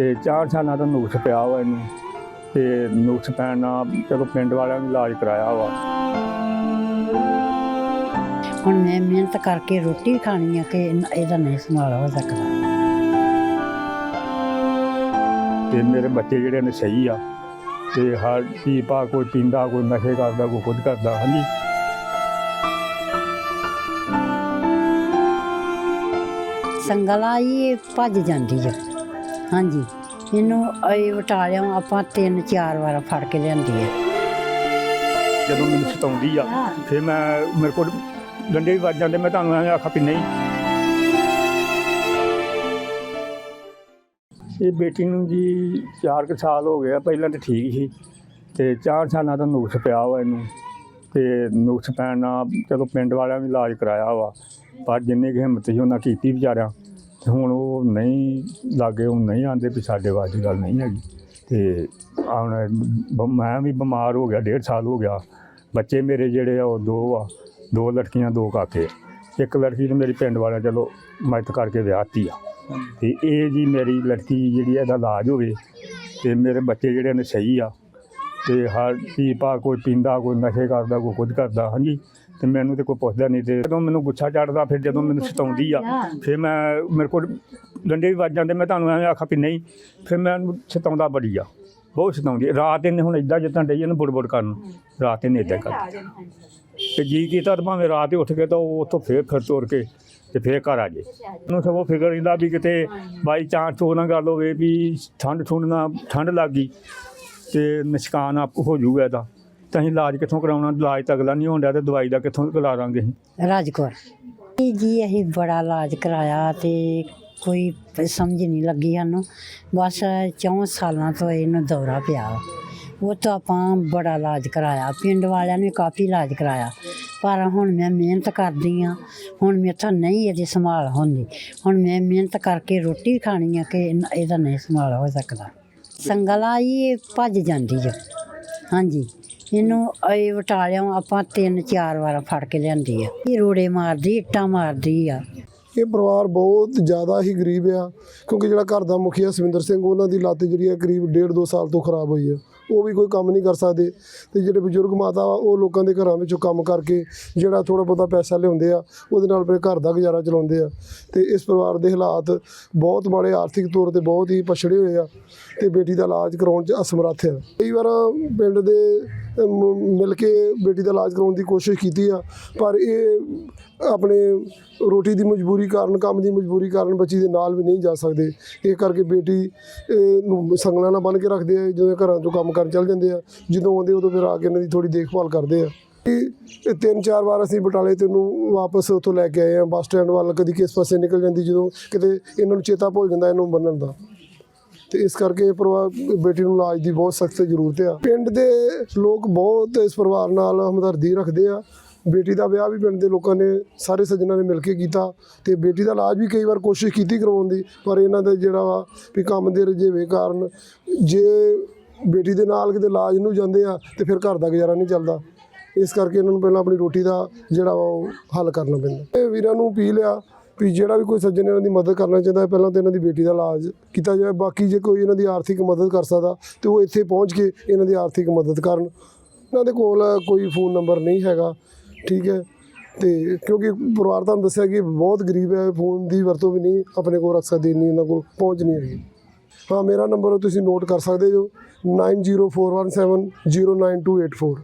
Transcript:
ਤੇ ਚਾਰ ਸਾਲਾਂ ਤੋਂ ਨੁਕਸ ਪਿਆ ਵਾ ਇਹਨੂੰ। ਤੇ ਨੁਕਸ ਪੈਣ ਨਾਲ ਚਲੋ ਪਿੰਡ ਵਾਲਿਆਂ ਨੇ ਇਲਾਜ ਕਰਾਇਆ ਵਾ। ਹੁਣ ਮੈਂ ਮਿਹਨਤ ਕਰਕੇ ਰੋਟੀ ਖਾਣੀ ਆ ਕਿ ਇਹਦਾ ਨਹੀਂ ਸੰਭਾਲ ਹੋ ਸਕਦਾ। ਤੇ ਮੇਰੇ ਬੱਚੇ ਜਿਹੜੇ ਨੇ ਸਹੀ ਆ। ਤੇ ਹਰ ਪੀ ਪਾ ਕੋਈ ਪੀਂਦਾ ਕੋਈ ਨਸ਼ੇ ਕਰਦਾ ਕੋਈ ਖੁਦ ਕਰਦਾ ਹਾਂਜੀ। ਸੰਗਲਾ ਇਹ ਭੱਜ ਜਾਂਦੀ ਆ। ਹਾਂਜੀ। ਇਹਨੂੰ ਇਹ ਵਟਾਲਿਆਂ ਆਪਾਂ ਤਿੰਨ ਚਾਰ ਵਾਰ ਫੜ ਕੇ ਲਿਆਂਦੀ ਆ। ਜਦੋਂ ਮੈਨੂੰ ਸਤਾਉਂਦੀ ਆ, ਫਿਰ ਮੈਂ, ਮੇਰੇ ਕੋਲ ਡੰਡੇ ਵੀ ਵੱਜ ਜਾਂਦੇ, ਮੈਂ ਤੁਹਾਨੂੰ ਐਵੇਂ ਆਖਾ ਵੀ ਨਹੀਂ। ਇਹ ਬੇਟੀ ਨੂੰ ਜੀ 4 ਸਾਲ ਹੋ ਗਏ ਪਹਿਲਾਂ ਤਾਂ ਠੀਕ ਸੀ। ਤੇ 4 ਸਾਲਾਂ ਤੋਂ ਨੁਕਸ ਪਿਆ ਵਾ ਇਹਨੂੰ। ਤੇ ਨੁਕਸ ਪੈਣ ਨਾਲ ਚਲੋ ਪਿੰਡ ਵਾਲਿਆਂ ਨੇ ਇਲਾਜ ਕਰਾਇਆ ਵਾ, ਪਰ ਜਿੰਨੀ ਕੁ ਹਿੰਮਤ ਸੀ, ਉਹਨਾਂ ਕੀਤੀ ਵਿਚਾਰਿਆਂ। ਤੇ ਹੁਣ ਉਹ ਨਹੀਂ ਲਾਗੇ ਉਹ ਨਹੀਂ ਆਂਦੇ ਵੀ ਸਾਡੇ ਵਾਸ ਗੱਲ ਨਹੀਂ ਹੈਗੀ। ਤੇ ਹੁਣ ਮੈਂ ਵੀ ਬਿਮਾਰ ਹੋ ਗਿਆ ਡੇਢ ਸਾਲ ਹੋ ਗਿਆ। ਬੱਚੇ ਮੇਰੇ ਜਿਹੜੇ ਆ ਉਹ ਦੋ ਆ ਦੋ ਲੜਕੀਆਂ ਦੋ ਕਾਕੇ ਇੱਕ ਲੜਕੀ ਨੇ ਮੇਰੀ ਪਿੰਡ ਵਾਲਿਆਂ ਚਲੋ ਮਦਦ ਕਰਕੇ ਵਿਆਹਤੀ ਆ। ਤੇ ਇਹ ਜੀ ਮੇਰੀ ਲੜਕੀ ਜਿਹੜੀ ਆ, ਇਹਦਾ ਇਲਾਜ ਹੋਵੇ ਤੇ ਮੇਰੇ ਬੱਚੇ ਜਿਹੜੇ ਨੇ ਸਹੀ ਆ। ਤੇ ਹਰ ਪੀ ਪਾ ਕੋਈ ਪੀਂਦਾ ਕੋਈ ਨਸ਼ੇ ਕਰਦਾ ਕੋਈ ਕੁਝ ਕਰਦਾ ਹਾਂਜੀ। ਤੇ ਮੈਨੂੰ ਤੇ ਕੋਈ ਪੁੱਛਦਾ ਨਹੀਂ ਤੇ ਜਦੋਂ ਮੈਨੂੰ ਗੁੱਸਾ ਚੜਦਾ ਫਿਰ ਜਦੋਂ ਮੈਨੂੰ ਸਤਾਉਂਦੀ ਆ ਫਿਰ ਮੈਂ ਮੇਰੇ ਕੋਲ ਡੰਡੇ ਵੀ ਵੱਜ ਜਾਂਦੇ ਮੈਂ ਤੁਹਾਨੂੰ ਐਵੇਂ ਆਖਾ ਵੀ ਨਹੀਂ ਫਿਰ ਮੈਂ ਉਹਨੂੰ ਸਤਾਉਂਦਾ ਬੜੀ ਆ ਬਹੁਤ ਸਤਾਉਂਦੀ। ਰਾਤ ਇਹਨੇ ਹੁਣ ਇਦਾਂ ਜਿੱਦਾਂ ਡਈ ਇਹਨੂੰ ਬੁੜ ਬੁੜ ਕਰਨ ਰਾਤ ਇਹਨੇ ਇਦਾਂ ਕਰ ਤੇ ਜੀ ਕੀਤਾ ਤਾਂ ਭਾਵੇਂ ਰਾਤ ਹੀ ਉੱਠ ਕੇ ਤਾਂ ਉਹ ਉੱਥੋਂ ਫੇਰ ਫਿਰ ਤੋਰ ਕੇ ਤੇ ਫੇਰ ਘਰ ਆ ਜੇ ਉਹਨੂੰ ਸਗੋਂ ਫਿਕਰ ਰਹਿੰਦਾ ਵੀ ਕਿਤੇ ਬਾਈ ਚਾਂਸ ਤੋਂ ਨਾ ਗੱਲ ਹੋਵੇ ਵੀ ਠੰਡ ਠੁੰਡ ਨਾ ਠੰਡ ਲੱਗ ਗਈ ਤੇ ਨਿਸ਼ਕਾਨ ਆਪ ਹੋ ਜੂਗਾ ਇਹਦਾ। ਤਾਂ ਅਸੀਂ ਇਲਾਜ ਕਿੱਥੋਂ ਕਰਾਉਣਾ? ਇਲਾਜ ਤਾਂ ਅਗਲਾ ਨਹੀਂ ਹੋਣ ਤੇ ਦਵਾਈ ਦਾ ਕਿੱਥੋਂ ਕਰਾਵਾਂਗੇ ਅਸੀਂ? ਰਾਜਕੌਰ। ਇਹ ਜੀ, ਅਸੀਂ ਬੜਾ ਇਲਾਜ ਕਰਾਇਆ ਤੇ ਕੋਈ ਸਮਝ ਨਹੀਂ ਲੱਗੀ ਸਾਨੂੰ। ਬਸ ਚੌਂ ਸਾਲਾਂ ਤੋਂ ਇਹਨੂੰ ਦੌਰਾ ਪਿਆ ਵਾ। ਉਹ ਤੋਂ ਆਪਾਂ ਬੜਾ ਇਲਾਜ ਕਰਾਇਆ। ਪਿੰਡ ਵਾਲਿਆਂ ਨੇ ਕਾਫੀ ਇਲਾਜ ਕਰਾਇਆ। ਪਰ ਹੁਣ ਮੈਂ ਮਿਹਨਤ ਕਰਦੀ ਆ। ਹੁਣ ਮੇਥੋਂ ਨਹੀਂ ਇਹਦੀ ਸੰਭਾਲ ਹੁੰਦੀ। ਹੁਣ ਮੈਂ ਮਿਹਨਤ ਕਰਕੇ ਰੋਟੀ ਖਾਣੀ ਆ ਕਿ ਇਨ- ਇਹਦਾ ਨਹੀਂ ਸੰਭਾਲ ਹੋ ਸਕਦਾ। ਸੰਗਲਾ ਇਹ ਭੱਜ ਜਾਂਦੀ ਆ। ਹਾਂਜੀ। ਇਹਨੂੰ ਇਹ ਵਟਾਲਿਆਂ ਆਪਾਂ ਤਿੰਨ ਚਾਰ ਵਾਰ ਫੜ ਕੇ ਲਿਆਂਦੀ ਆ। ਇਹ ਰੋੜੇ ਮਾਰਦੀ, ਇੱਟਾਂ ਮਾਰਦੀ ਆ। ਇਹ ਪਰਿਵਾਰ ਬਹੁਤ ਜ਼ਿਆਦਾ ਹੀ ਗਰੀਬ ਆ, ਕਿਉਂਕਿ ਜਿਹੜਾ ਘਰ ਦਾ ਮੁਖੀਆ ਸਵਿੰਦਰ ਸਿੰਘ, ਉਹਨਾਂ ਦੀ ਲੱਤ ਜਿਹੜੀ ਆ ਕਰੀਬ ਡੇਢ ਦੋ ਸਾਲ ਤੋਂ ਖਰਾਬ ਹੋਈ ਆ। ਉਹ ਵੀ ਕੋਈ ਕੰਮ ਨਹੀਂ ਕਰ ਸਕਦੇ। ਤੇ ਜਿਹੜੇ ਬਜ਼ੁਰਗ ਮਾਤਾ ਵਾ, ਉਹ ਲੋਕਾਂ ਦੇ ਘਰਾਂ ਵਿੱਚੋਂ ਕੰਮ ਕਰਕੇ ਜਿਹੜਾ ਥੋੜਾ ਬਹੁਤਾ ਪੈਸਾ ਲਿਆਉਂਦੇ ਆ, ਉਹਦੇ ਨਾਲ ਆਪਣੇ ਘਰ ਦਾ ਗੁਜ਼ਾਰਾ ਚਲਾਉਂਦੇ ਆ। ਤੇ ਇਸ ਪਰਿਵਾਰ ਦੇ ਹਾਲਾਤ ਬਹੁਤ ਮਾੜੇ ਆਰਥਿਕ ਤੌਰ ਤੇ ਬਹੁਤ ਹੀ ਪਛੜੇ ਹੋਏ ਆ। ਤੇ ਬੇਟੀ ਦਾ ਇਲਾਜ ਕਰਾਉਣ 'ਚ ਅਸਮਰੱਥ ਆ। ਕਈ ਵਾਰ ਪਿੰਡ ਦੇ ਮਿਲ ਕੇ ਬੇਟੀ ਦਾ ਇਲਾਜ ਕਰਾਉਣ ਦੀ ਕੋਸ਼ਿਸ਼ ਕੀਤੀ ਆ। ਪਰ ਇਹ ਆਪਣੇ ਰੋਟੀ ਦੀ ਮਜਬੂਰੀ ਕਾਰਨ, ਕੰਮ ਦੀ ਮਜਬੂਰੀ ਕਾਰਨ ਬੱਚੀ ਦੇ ਨਾਲ ਵੀ ਨਹੀਂ ਜਾ ਸਕਦੇ। ਇਹ ਕਰਕੇ ਬੇਟੀ ਨੂੰ ਸੰਗਲਾਂ ਨਾਲ ਬੰਨ੍ਹ ਕੇ ਰੱਖਦੇ ਆ, ਜਦੋਂ ਘਰਾਂ ਤੋਂ ਕੰਮ ਕਰਨ ਚੱਲ ਜਾਂਦੇ ਆ। ਜਦੋਂ ਆਉਂਦੇ ਉਦੋਂ ਫਿਰ ਆ ਕੇ ਇਹਨਾਂ ਦੀ ਥੋੜੀ ਦੇਖਭਾਲ ਕਰਦੇ ਆ। ਇਹ ਤਿੰਨ ਚਾਰ ਵਾਰ ਅਸੀਂ ਬਟਾਲੇ ਤੇ ਉਹਨੂੰ ਵਾਪਸ ਉੱਥੋਂ ਲੈ ਕੇ ਆਏ ਆ। ਬੱਸ ਸਟੈਂਡ ਵੱਲ ਕਦੀ ਕਿਸ ਪਾਸੇ ਨਿਕਲ ਜਾਂਦੀ, ਜਦੋਂ ਕਿਤੇ ਇਹਨਾਂ ਨੂੰ ਚੇਤਾ ਭੁੱਲ ਜਾਂਦਾ, ਇਹਨੂੰ ਬੰਨਣ ਦਾ। ਤੇ ਇਸ ਕਰਕੇ ਪਰਿਵਾਰ ਬੇਟੀ ਨੂੰ ਇਲਾਜ ਦੀ ਬਹੁਤ ਸਖਤ ਜ਼ਰੂਰਤ ਆ। ਪਿੰਡ ਦੇ ਲੋਕ ਬਹੁਤ ਇਸ ਪਰਿਵਾਰ ਨਾਲ ਹਮਦਰਦੀ ਰੱਖਦੇ ਆ। ਬੇਟੀ ਦਾ ਵਿਆਹ ਵੀ ਪਿੰਡ ਦੇ ਲੋਕਾਂ ਨੇ, ਸਾਰੇ ਸੱਜਣਾਂ ਨੇ ਮਿਲ ਕੇ ਕੀਤਾ ਤੇ ਬੇਟੀ ਦਾ ਇਲਾਜ ਵੀ ਕਈ ਵਾਰ ਕੋਸ਼ਿਸ਼ ਕੀਤੀ ਕਰਵਾਉਣ ਦੀ, ਪਰ ਇਹਨਾਂ ਦਾ ਜਿਹੜਾ ਵਾ ਵੀ ਕੰਮ ਦੇ ਰਜੇਵੇਂ ਕਾਰਨ ਜੇ ਬੇਟੀ ਦੇ ਨਾਲ ਕਿਤੇ ਇਲਾਜ ਨੂੰ ਜਾਂਦੇ ਆ ਤੇ ਫਿਰ ਘਰ ਦਾ ਗੁਜ਼ਾਰਾ ਨਹੀਂ ਚੱਲਦਾ। ਇਸ ਕਰਕੇ ਇਹਨਾਂ ਨੂੰ ਪਹਿਲਾਂ ਆਪਣੀ ਰੋਟੀ ਦਾ ਜਿਹੜਾ ਵਾ ਉਹ ਹੱਲ ਕਰਨਾ ਪੈਂਦਾ। ਇਹ ਵੀਰਾਂ ਨੂੰ ਅਪੀਲ ਆ ਵੀ ਜਿਹੜਾ ਵੀ ਕੋਈ ਸੱਜਣ ਇਹਨਾਂ ਦੀ ਮਦਦ ਕਰਨਾ ਚਾਹੁੰਦਾ ਹੈ, ਪਹਿਲਾਂ ਤਾਂ ਇਹਨਾਂ ਦੀ ਬੇਟੀ ਦਾ ਇਲਾਜ ਕੀਤਾ ਜਾਵੇ। ਬਾਕੀ ਜੇ ਕੋਈ ਇਹਨਾਂ ਦੀ ਆਰਥਿਕ ਮਦਦ ਕਰ ਸਕਦਾ, ਤੇ ਉਹ ਇੱਥੇ ਪਹੁੰਚ ਕੇ ਇਹਨਾਂ ਦੀ ਆਰਥਿਕ ਮਦਦ ਕਰਨ। ਇਹਨਾਂ ਦੇ ਕੋਲ ਕੋਈ ਫੋਨ ਨੰਬਰ ਨਹੀਂ ਹੈਗਾ, ਠੀਕ ਹੈ। ਤੇ ਕਿਉਂਕਿ ਪਰਿਵਾਰ ਤੁਹਾਨੂੰ ਦੱਸਿਆ ਕਿ ਬਹੁਤ ਗਰੀਬ ਹੈ, ਫੋਨ ਦੀ ਵਰਤੋਂ ਵੀ ਨਹੀਂ, ਆਪਣੇ ਕੋਲ ਰੱਖ ਸਕਦੇ ਨਹੀਂ, ਇਹਨਾਂ ਕੋਲ ਪਹੁੰਚ ਨਹੀਂ ਹੈਗੀ। ਹਾਂ, ਮੇਰਾ ਨੰਬਰ ਤੁਸੀਂ ਨੋਟ ਕਰ ਸਕਦੇ ਹੋ 9041709284